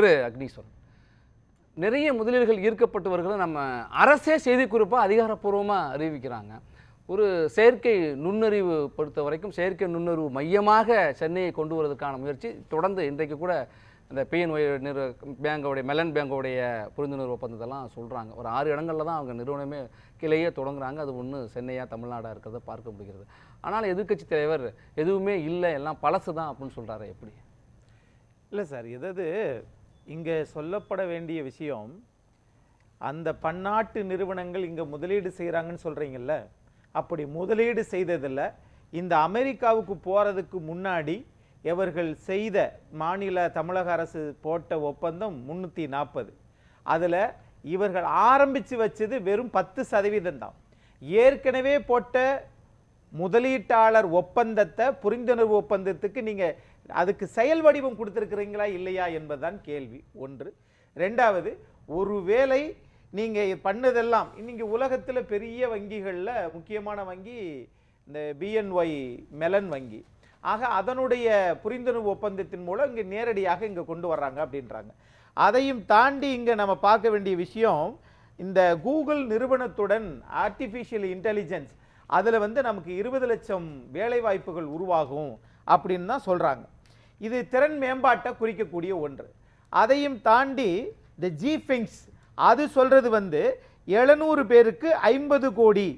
திரு அக்னீஸ்வரன். நிறைய முதலீடுகள் ஈர்க்கப்பட்டு நம்ம அரசே செய்திக்குறிப்பாக அதிகாரப்பூர்வமாக அறிவிக்கிறாங்க. ஒரு செயற்கை நுண்ணறிவு பொறுத்த வரைக்கும் செயற்கை நுண்ணறிவு மையமாக சென்னையை கொண்டு வருவதற்கான முயற்சி தொடர்ந்து இன்றைக்கு கூட இந்த பிஎன்ஒய் நிறு பேங்கோடைய மெலன் பேங்கோடைய புரிந்துணர்வு ஒப்பந்தத்தெல்லாம் சொல்கிறாங்க ஒரு ஆறு இடங்களில் தான் அவங்க நிறுவனமே கிளையே தொடங்குறாங்க. அது ஒன்று சென்னையாக தமிழ்நாடாக இருக்கிறத பார்க்க முடிகிறது. ஆனால் எதிர்க்கட்சி தலைவர் எதுவுமே இல்லை எல்லாம் பழசு தான் அப்படின்னு சொல்கிறாரு எப்படி? இல்லை சார் எதாவது இங்கே சொல்லப்பட வேண்டிய விஷயம் அந்த பன்னாட்டு நிறுவனங்கள் இங்கே முதலீடு செய்கிறாங்கன்னு சொல்கிறீங்கல்ல அப்படி முதலீடு செய்ததில் இந்த அமெரிக்காவுக்கு போகிறதுக்கு முன்னாடி இவர்கள் செய்த மாநில தமிழக அரசு போட்ட ஒப்பந்தம் முந்நூற்றி நாற்பது. அதில் இவர்கள் ஆரம்பித்து வச்சது வெறும் பத்து சதவீதம் தான். ஏற்கனவே போட்ட முதலீட்டாளர் ஒப்பந்தத்தை புரிந்துணர்வு ஒப்பந்தத்துக்கு நீங்கள் அதுக்கு செயல் வடிவம் கொடுத்துருக்குறீங்களா இல்லையா என்பதுதான் கேள்வி ஒன்று. ரெண்டாவது ஒருவேளை நீங்கள் பண்ணதெல்லாம் இன்றைக்கி உலகத்தில் பெரிய வங்கிகளில் முக்கியமான வங்கி இந்த பிஎன்ஒய் மெலன் வங்கி. ஆக அதனுடைய புரிந்துணர்வு ஒப்பந்தத்தின் மூலம் இங்கே நேரடியாக இங்கே கொண்டு வர்றாங்க அப்படின்றாங்க. அதையும் தாண்டி இங்கே நம்ம பார்க்க வேண்டிய விஷயம் இந்த கூகுள் நிறுவனத்துடன் ஆர்டிஃபிஷியல் இன்டெலிஜென்ஸ் அதில் வந்து நமக்கு இருபது லட்சம் வேலைவாய்ப்புகள் உருவாகும். அப்படின்னு தான் சொல்கிறாங்க இது திறன் மேம்பாட்டை குறிக்கக்கூடிய ஒன்று. அதையும் தாண்டி இந்த ஜிஃபிங்ஸ் அது சொல்கிறது வந்து எழுநூறு பேருக்கு ஐம்பது கோடி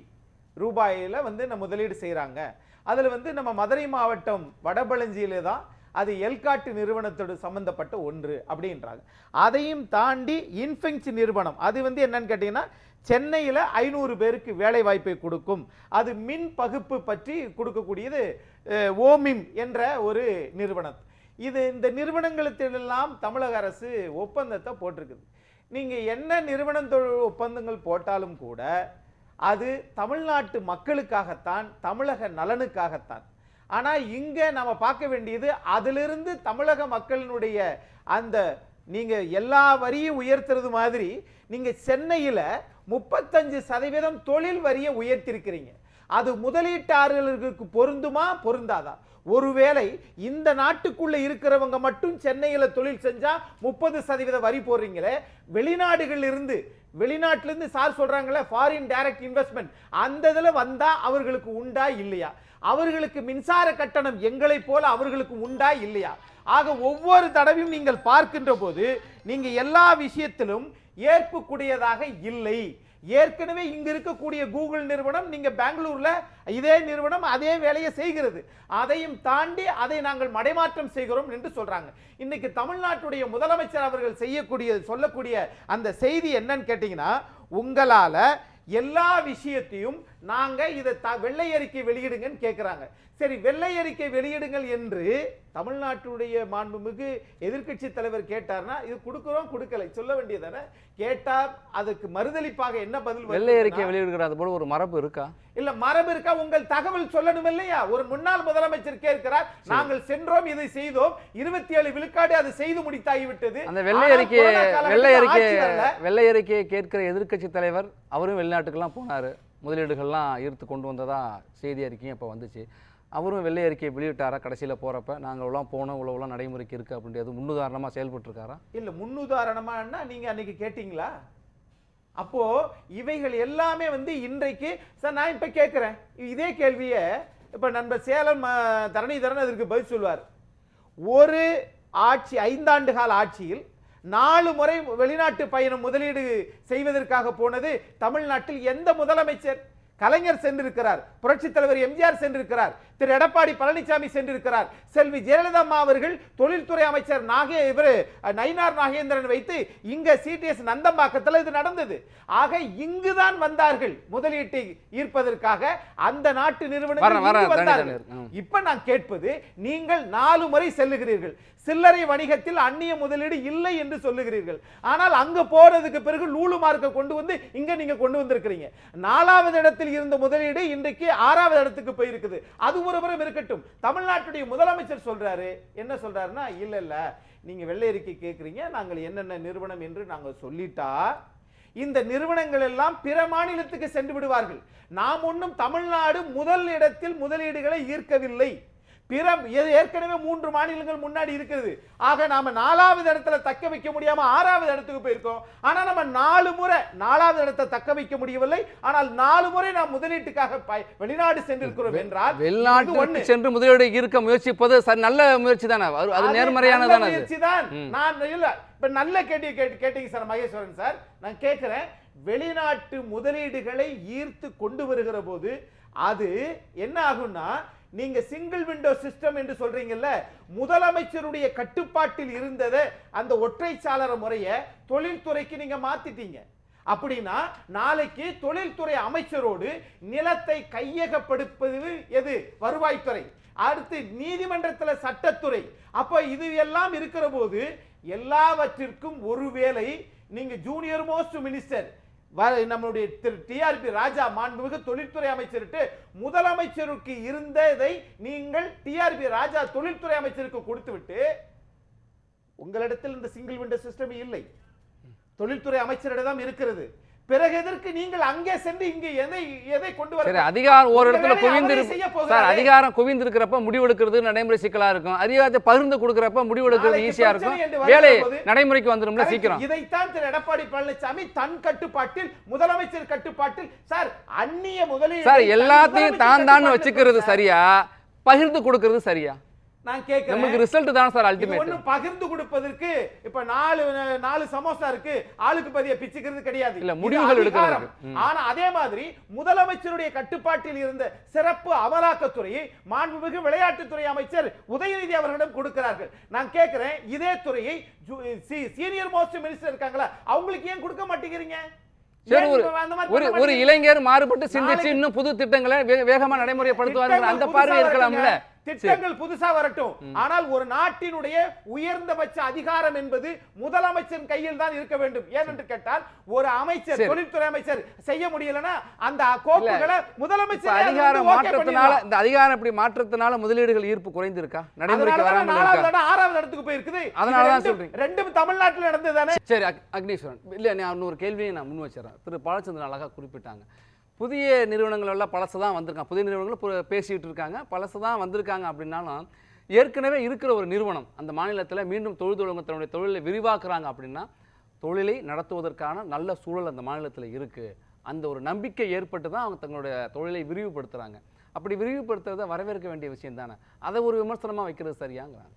ரூபாயில் வந்து நம்ம முதலீடு செய்கிறாங்க அதில் வந்து நம்ம மதுரை மாவட்டம் வடபழஞ்சியில தான் அது எல்காட்டு நிறுவனத்தோடு சம்பந்தப்பட்ட ஒன்று அப்படின்றாங்க. அதையும் தாண்டி இன்ஃபென்ச் நிறுவனம் அது வந்து என்னன்னு கேட்டிங்கன்னா சென்னையில் ஐநூறு பேருக்கு வேலை வாய்ப்பை கொடுக்கும். அது மின் பகுப்பு பற்றி கொடுக்கக்கூடியது ஓமிம் என்ற ஒரு நிறுவனம். இது இந்த நிறுவனங்களுக்கெல்லாம் தமிழக அரசு ஒப்பந்தத்தை போட்டிருக்குது. நீங்கள் என்ன நிறுவனத்தோட தொழில் ஒப்பந்தங்கள் போட்டாலும் கூட அது தமிழ்நாட்டு மக்களுக்காகத்தான் தமிழக நலனுக்காகத்தான். ஆனால் இங்கே நம்ம பார்க்க வேண்டியது அதிலிருந்து தமிழக மக்களினுடைய அந்த நீங்கள் எல்லா வரியும் உயர்த்துறது மாதிரி நீங்கள் சென்னையில் முப்பத்தஞ்சு சதவீதம் தொழில் வரியை உயர்த்திருக்கிறீங்க. அது முதலீட்டாளர்களுக்கு பொருந்துமா? பொருந்தாதா. ஒருவேளை இந்த நாட்டுக்குள்ள இருக்கிறவங்க மட்டும் சென்னையில் தொழில் செஞ்சா முப்பது சதவீத வரி போடுறீங்களே. வெளிநாடுகள் இருந்து வெளிநாட்டிலேருந்து சார் சொல்கிறாங்களே ஃபாரின் டைரக்ட் இன்வெஸ்ட்மெண்ட் அந்த இதில் வந்தால் அவர்களுக்கு உண்டா இல்லையா? அவர்களுக்கு மின்சார கட்டணம் எங்களை போல அவர்களுக்கு உண்டா இல்லையா? ஆக ஒவ்வொரு தடவையும் நீங்கள் பார்க்கின்ற போது நீங்கள் எல்லா விஷயத்திலும் ஏற்புக்கூடியதாக இல்லை. ஏற்கனவே இங்க இருக்கக்கூடிய கூகுள் நிறுவனம் நீங்க பெங்களூர்ல இதே நிறுவனம் அதே வேலையை செய்கிறது. அதையும் தாண்டி அதை நாங்கள் மடைமாற்றம் செய்கிறோம் என்று சொல்றாங்க. இன்னைக்கு தமிழ்நாட்டுடைய முதலமைச்சர் அவர்கள் செய்யக்கூடிய சொல்லக்கூடிய அந்த செய்தி என்னன்னு கேட்டீங்கன்னா உங்களால எல்லா விஷயத்தையும் நாங்க இதை த வெள்ளை அறிக்கை வெளியிடுங்கன்னு கேட்குறாங்க சரி வெள்ளை அறிக்கை வெளியிடுங்கள் என்று தமிழ்நாட்டுடைய மாண்புமிகு எதிர்க்கட்சி தலைவர் கேட்டார்னா இது கொடுக்கிறோம் கொடுக்கலை. சொல்ல வேண்டியதானே? கேட்டார் அதுக்கு மறுதலிப்பாக என்ன பதில் வெள்ளை அறிக்கை வெளியிடுகிற அது போல ஒரு மரபு இருக்கா? இல்ல மரபு இருக்கா? உங்கள் தகவல் சொல்லணும் இல்லையா? ஒரு முன்னாள் முதலமைச்சர் கேட்கிறார் நாங்கள் சென்றோம் இதை செய்தோம். இருபத்தி ஏழு விழுக்காடு அது செய்து முடித்தாகிவிட்டது அந்த வெள்ளை காலகட்டத்தில் வெள்ளை அறிக்கை. வெள்ளை அறிக்கையை கேட்கிற எதிர்க்கட்சி தலைவர் அவரும் வெளிநாட்டுக்கெல்லாம் போனார். முதலீடுகள்லாம் ஈர்த்து கொண்டு வந்ததாக செய்தி அறிக்கையும் இப்போ வந்துச்சு. அவரும் வெள்ளை அறிக்கையை வெளியிட்டாரா? கடைசியில் போகிறப்ப நாங்கள் எல்லாம் போனோம் இவ்வளோலாம் நடைமுறைக்கு இருக்குது அப்படின்றது முன்னுதாரணமாக செயல்பட்டுருக்காரா? இல்லை முன்னுதாரணமானா நீங்கள் அன்றைக்கி கேட்டிங்களா? அப்போது இவைகள் எல்லாமே வந்து இன்றைக்கு சார் நான் இப்போ கேட்குறேன் இதே கேள்வியை இப்போ நண்பர் சேலம் அஹ், தரணிதரன் அதற்கு பதில் சொல்வார் ஒரு ஆட்சி ஐந்தாண்டு கால ஆட்சியில் நாலு முறை வெளிநாட்டு பயணம் முதலீடு செய்வதற்காக போனது தமிழ்நாட்டில் எந்த முதலமைச்சர் கலைஞர் சென்றிருக்கிறார். புரட்சித் தலைவர் எம்ஜிஆர் சென்றிருக்கிறார். திரு எடப்பாடி பழனிசாமி சென்றிருக்கிறார். செல்வி ஜெயலலிதா அம்மா அவர்கள் தொழில்துறை அமைச்சர் நாகே இவர் நயினார் நாகேந்திரன் வைத்து இங்க சிடிஎஸ் நந்தம்பாக்கத்தில் இது நடந்தது. ஆக இங்குதான் வந்தார்கள் முதலீட்டை ஈர்ப்பதற்காக அந்த நாட்டு நிறுவனங்கள் வந்தார்கள். இப்ப நான் கேட்பது நீங்கள் நாலு முறை செல்லுகிறீர்கள். சில்லறை வணிகத்தில் அந்நிய முதலீடு இல்லை என்று சொல்லுகிறீர்கள். ஆனால் அங்க போறதுக்கு பிறகு லூலு மார்க்கை கொண்டு வந்து இங்க நீங்க கொண்டு வந்திருக்கிறீங்க. நாலாவது இடத்தில் இருந்த முதலீடு இன்றைக்கு ஆறாவது இடத்துக்கு போயிருக்குது. அது ஒருபுறம் இருக்கட்டும். தமிழ்நாட்டுடைய முதலமைச்சர் சொல்றாரு. என்ன சொல்றாருன்னா இல்ல இல்ல. நீங்க வெள்ளை அறிக்கை கேட்குறீங்க நாங்கள் என்னென்ன நிறுவனம் என்று நாங்கள் சொல்லிட்டா இந்த நிறுவனங்கள் எல்லாம் பிற மாநிலத்துக்கு சென்று விடுவார்கள். நாம் ஒன்றும் தமிழ்நாடு முதல் இடத்தில் முதலீடுகளை ஈர்க்கவில்லை. பிற ஏ- ஏற்கனவே மூன்று மாநிலங்கள் முன்னாடி இருக்கிறது ஆக நாம நாலாவது இடத்துல தக்க வைக்க முடியாம ஆறாவது இடத்துக்கு போயிருக்கோம். ஆனா நம்ம நாலு முறை நாலாவது இடத்தை தக்க வைக்க முடியவில்லை. ஆனால் நாலு முறை நாம் முதலீட்டுக்காக வெளிநாடு சென்றிருக்கிறோம் என்றால் ஒண்ணு. சென்று முதலீடு ஈர்க்க முயற்சிப்பது சரி, நல்ல முயற்சி தானே? அது- அது அது நேர்மறையானதானே நல்ல அது? முயற்சிதான். ம். நான் இல்ல. இப்ப நல்ல கேட்டு கேட்டீங்க சார் மகேஸ்வரன் சார். நான் கேட்கிறேன் வெளிநாட்டு முதலீடுகளை ஈர்த்து கொண்டு வருகிற போது அது என்ன ஆகும்னா நீங்க சிங்கிள் விண்டோ சிஸ்டம் என்று சொல்றீங்கல்ல முதலமைச்சருடைய கட்டுப்பாட்டில் இருந்ததை அந்த ஒற்றை சாளர முறையை தொழில்துறைக்கு நீங்க மாத்திட்டீங்க. அப்படின்னா நாளைக்கு தொழில்துறை அமைச்சரோடு நிலத்தை கையகப்படுப்பது எது? வருவாய்த்துறை. அடுத்து நீதிமன்றத்தில் சட்டத்துறை. அப்போ இது எல்லாம் இருக்கிற போது எல்லாவற்றிற்கும் ஒருவேளை நீங்க ஜூனியர் மோஸ்ட் மினிஸ்டர் நம்மளுடைய திரு டிஆர்பி ராஜா மாண்புமிகு தொழில்துறை அமைச்சர்கிட்ட முதலமைச்சருக்கு இருந்ததை நீங்கள் டிஆர்பி ராஜா தொழில்துறை அமைச்சருக்கு கொடுத்துவிட்டு உங்களிடத்தில் இந்த சிங்கிள் விண்டோ சிஸ்டம் இல்லை. தொழில்துறை அமைச்சரிடம் இருக்கிறது. பிறகு எதற்கு நீங்கள் அங்கே சென்று இங்கே எதை எதை கொண்டு வர சரி அதிகாரம் ஒரு இடத்துல குவிந்து சார். அதிகாரம் குவிந்து இருக்கிறப்ப முடிவெடுக்கிறது நடைமுறை சிக்கலா இருக்கும். அதிகாரத்தை பகிர்ந்து கொடுக்கறப்ப முடிவெடுக்கிறது ஈஸியா இருக்கும். வேலை நடைமுறைக்கு Correct. சீக்கிரம். இதைத்தான் திரு எடப்பாடி பழனிசாமி தன் கட்டுப்பாட்டில் முதலமைச்சர் கட்டுப்பாட்டில் சார் அந்நிய முதலீடு சார் எல்லாத்தையும் தான் தான் வச்சுக்கிறது சரியா? பகிர்ந்து கொடுக்கிறது சரியா? நான் கேட்கிறேன் நமக்கு ரிசல்ட் தான் சார் அல்டிமேட் ஒண்ணும் பகிர்ந்து கொடுப்பதற்கு இப்ப நாலு நாலு சமோசா இருக்கு. ஆளுக்கு பதிய பிச்சுக்கிறது கிடையாது. இல்ல, முடிவுகள். ம். ஆனா அதே மாதிரி முதலமைச்சருடைய கட்டுப்பாட்டில் இருந்த சிறப்பு அமலாக்கத்துறையை மாண்புமிகு விளையாட்டுத்துறை அமைச்சர் உதயநிதி அவர்களிடம் கொடுக்கிறார்கள். நான் கேட்கிறேன் இதே துறையை சீனியர் மோஸ்ட் மினிஸ்டர் இருக்காங்களா? அவங்களுக்கு ஏன் கொடுக்க மாட்டேங்கிறீங்க? ஒரு ஒரு? இளைஞர் மாறுபட்டு சிந்திச்சு இன்னும் புது திட்டங்களை வேகமா நடைமுறைப்படுத்துவார்கள். அந்த பார்வை இருக்கலாம்ல. திட்டங்கள் புதுசா வரட்டும். ஆனால் ஒரு நாட்டினுடைய உயர்ந்தபட்ச அதிகாரம் என்பது முதலமைச்சரின் கையில் தான் இருக்க வேண்டும். ஏனென்று கேட்டால் ஒரு அமைச்சர் சரி. தொழில்துறை அமைச்சர் செய்ய முடியலனா அந்த கோப்புகளை முதலமைச்சர் அதிகார மாற்றத்தினால இந்த அதிகாரம் இப்படி மாற்றத்தினால முதலீடுகள் ஈர்ப்பு குறைந்திருக்கா? நடைமுறைக்கு இடம் ஆறாவது இடத்துக்கு போயிருக்குது. அதனால தான் இது ரெண்டும்- தமிழ்நாட்டில் நடந்ததானே சரி அக்- அக்னீஸ்வரன். இல்லை நான் இன்னொரு கேள்வியை நான் முன் வச்சிடறேன். திரு. பாலச்சந்திரன் அழகாக குறிப்பிட்டாங்க. புதிய நிறுவனங்களெல்லாம் பழசு தான் வந்திருக்காங்க. புதிய நிறுவனங்கள் பு- இருக்காங்க. பழசு தான் வந்திருக்காங்க அப்படின்னாலும் ஏற்கனவே இருக்கிற ஒரு நிறுவனம் அந்த மாநிலத்தில் மீண்டும் தொழில் தொடங்கத்தினுடைய தொழிலை விரிவாக்குறாங்க அப்படின்னா தொழிலை நடத்துவதற்கான நல்ல சூழல் அந்த மாநிலத்தில் இருக்குது அந்த ஒரு நம்பிக்கை ஏற்பட்டு தான் அவங்க தங்களுடைய தொழிலை விரிவுபடுத்துகிறாங்க அப்படி விரிவுபடுத்துறதை வரவேற்க வேண்டிய விஷயம் தானே? அதை ஒரு விமர்சனமாக வைக்கிறது சரியாங்கிறாங்க.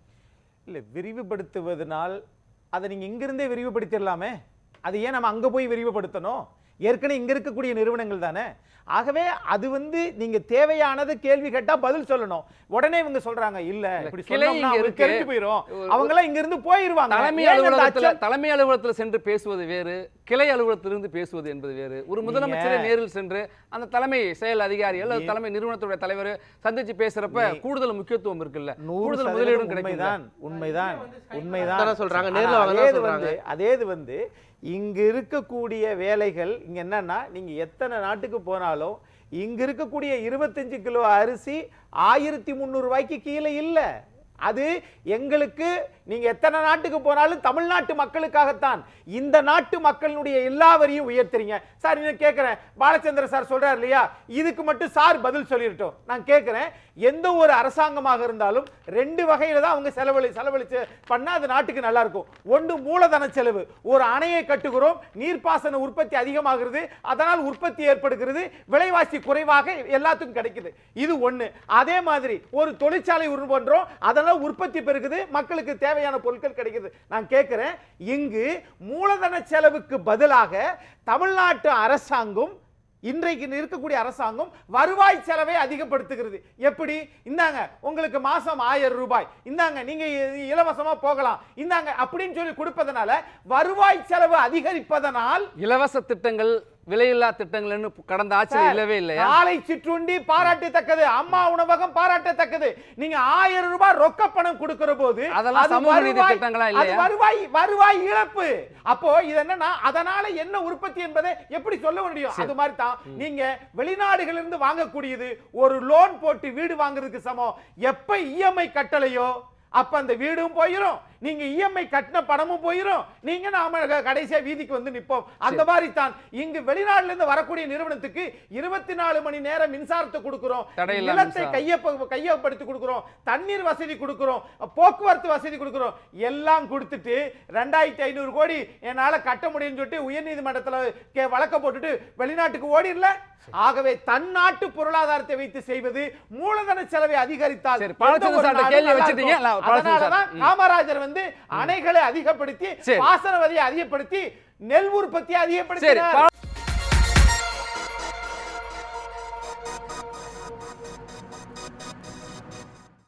இல்லை விரிவுபடுத்துவதனால் அதை நீங்கள் இங்கிருந்தே விரிவுபடுத்திடலாமே? அது ஏன் நம்ம அங்கே போய் விரிவுபடுத்தணும்? ஏற்கனவே இங்க இருக்கக்கூடிய நிறுவனங்கள் தானே? ஆகவே அது வந்து நீங்க தேவையானது கேள்வி கேட்டா பதில் சொல்லணும். உடனே இவங்க சொல்றாங்க இல்ல இப்படி கிளை சொன்னோம்னா இங்க அவங்களுக்கு இருக்கு. தெரிஞ்சு போயிரும். ஒரு- அவங்க எல்லாம் இங்க இருந்து போயிருவாங்க. தலைமை அலுவலகத்துல? தலைமை அலுவலகத்துல சென்று பேசுவது வேறு கிளை அலுவலகத்திலிருந்து பேசுவது என்பது வேறு. ஒரு முதலமைச்சரே நேரில் சென்று அந்த தலைமை செயல் அதிகாரி அல்லது தலைமை நிறுவனத்துடைய தலைவர் சந்திச்சு பேசுறப்ப கூடுதல் முக்கியத்துவம் இருக்குல்ல. கூடுதல் முதலீடும் கிடைக்கும் உண்மைதான் உண்மைதான் சொல்றாங்க, நேர்ல. வந்து அதே இது வந்து இங்கே இருக்கக்கூடிய வேலைகள் இங்கே என்னன்னா நீங்கள் எத்தனை நாட்டுக்கு போனாலும் இங்கே இருக்கக்கூடிய இருபத்தஞ்சு கிலோ அரிசி ஆயிரத்தி முந்நூறுரூவாய்க்கு கீழே இல்லை. அது எங்களுக்கு நீங்க எத்தனை நாட்டுக்கு போனாலும் தமிழ்நாட்டு மக்களுக்காகத்தான். இந்த நாட்டு மக்களுடைய எல்லா வரியும் உயர்த்துறீங்க. சார் இன்னும் கேட்குறேன் பாலச்சந்திர சார் சொல்கிறார் இல்லையா? இதுக்கு மட்டும் சார் பதில் சொல்லிடட்டும். நான் கேட்குறேன் எந்த ஒரு அரசாங்கமாக இருந்தாலும் ரெண்டு வகையில் தான் அவங்க செலவழி செலவழிச்சு பண்ணால் அது நாட்டுக்கு நல்லா இருக்கும். ஒன்று மூலதன செலவு. ஒரு அணையை கட்டுகிறோம். நீர்ப்பாசன உற்பத்தி அதிகமாகிறது. அதனால் உற்பத்தி ஏற்படுகிறது. விலைவாசி குறைவாக எல்லாத்துக்கும் கிடைக்குது. இது ஒன்று அதே மாதிரி ஒரு தொழிற்சாலை உருவன்றோம். அதனால் அதனால உற்பத்தி பெருகுது மக்களுக்கு தேவையான பொருட்கள் கிடைக்குது. நான் கேட்குறேன் இங்கு மூலதன செலவுக்கு பதிலாக தமிழ்நாட்டு அரசாங்கம் இன்றைக்கு இருக்கக்கூடிய அரசாங்கம் வருவாய் செலவை அதிகப்படுத்துகிறது. எப்படி? இந்தாங்க உங்களுக்கு மாசம் ஆயிரம் ரூபாய். இந்தாங்க நீங்க இலவசமா போகலாம். இந்தாங்க அப்படின்னு சொல்லி கொடுப்பதனால வருவாய் செலவு அதிகரிப்பதனால் இலவச திட்டங்கள் விலையில்லா திட்டங்கள்னு கடந்த ஆட்சியில் இல்லவே இல்லையா? காலை சிற்றுண்டி பாராட்டத்தக்கது அம்மா உணவகம் பாராட்டத்தக்கது. நீங்க ஆயிரம் ரூபாய் ரொக்க பணம் கொடுக்கிற போது அதெல்லாம் அது சமூக நீதி திட்டங்களா அது இல்லையா? வருவாய் வருவாய் இழப்பு. அப்போ இது என்னன்னா அதனால என்ன உற்பத்தி என்பதை எப்படி சொல்ல முடியும்? அது மாதிரி தான். நீங்க வெளிநாடுகளிலிருந்து இருந்து வாங்கக்கூடியது ஒரு லோன் போட்டு வீடு வாங்குறதுக்கு சமம். எப்ப இஎம்ஐ கட்டலையோ அப்ப அந்த வீடும் போயிரும். நீங்க இஎம்ஐ கட்டின பணமும் போயிரும். நீங்க நாம கடைசியா வீதிக்கு வந்து நிப்போம். அந்த மாதிரி தான் இங்கு வெளிநாட்டுல இருந்து வரக்கூடிய நிறுவனத்துக்கு இருபத்தி நாலு மணி நேரம் மின்சாரத்தை கொடுக்கிறோம். நிலத்தை. கையப்ப கையப்படுத்தி கொடுக்கிறோம். தண்ணீர் வசதி கொடுக்கிறோம். போக்குவரத்து வசதி கொடுக்கிறோம். எல்லாம் கொடுத்துட்டு ரெண்டாயிரத்தி ஐநூறு கோடி என்னால கட்ட முடியும்னு சொல்லிட்டு உயர்நீதிமன்றத்துல வழக்க போட்டுட்டு வெளிநாட்டுக்கு ஓடிடல. ஆகவே தன்னாட்டு பொருளாதாரத்தை வைத்து செய்வது மூலதன செலவை அதிகரித்தால். காமராஜர் வந்து அணைகளை அதிகப்படுத்தி. பாசன வதியை அதிகப்படுத்தி நெல் உற்பத்தியை அதிகப்படுத்தினார்